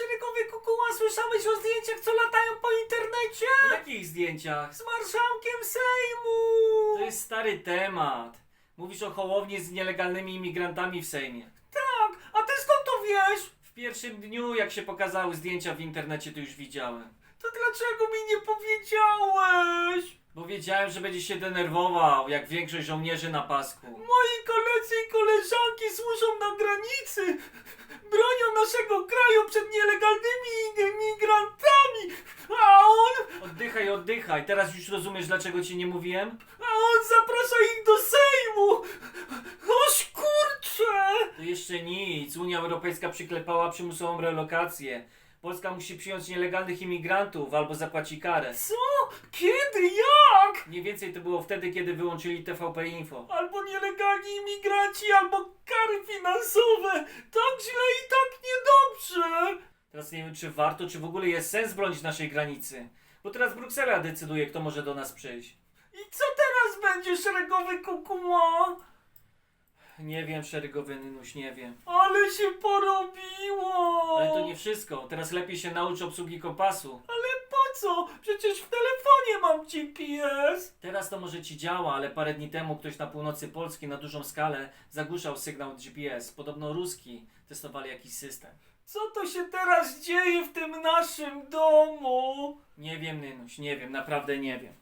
Szeregowy kukuła, słyszałeś o zdjęciach, co latają po internecie? O jakich zdjęciach? Z marszałkiem Sejmu! To jest stary temat. Mówisz o Hołowni z nielegalnymi imigrantami w Sejmie. Tak, a ty skąd to wiesz? W pierwszym dniu, jak się pokazały zdjęcia w internecie, to już widziałem. To dlaczego mi nie powiedziałeś? Bo wiedziałem, że będzie się denerwował, jak większość żołnierzy na pasku. Moi koledzy i koleżanki służą na granicy! Naszego kraju przed nielegalnymi imigrantami! A on, Oddychaj, oddychaj. Teraz już rozumiesz, dlaczego ci nie mówiłem? a on zaprasza ich do Sejmu! Oż kurczę! To jeszcze nic. Unia Europejska przyklepała przymusową relokację. Polska musi przyjąć nielegalnych imigrantów albo zapłaci karę. Co? Kiedy? Jak? Mniej więcej to było wtedy, kiedy wyłączyli TVP Info. Albo nielegalni imigranci, albo kary finansowe! Tak źle i tak Teraz nie wiem, czy warto, czy w ogóle jest sens bronić naszej granicy. Bo teraz Bruksela decyduje, kto może do nas przyjść. I co teraz będzie, szeregowy kukuła? Nie wiem, szeregowy Nynuś, nie wiem. Ale się porobiło! Ale to nie wszystko. Teraz lepiej się naucz obsługi kompasu. Ale po co? Przecież w telefonie mam GPS! Teraz to może ci działa, ale parę dni temu ktoś na północy Polski na dużą skalę zagłuszał sygnał GPS. Podobno ruski testowali jakiś system. Co to się teraz dzieje w tym naszym domu? Nie wiem, Nynuś, nie wiem, naprawdę nie wiem.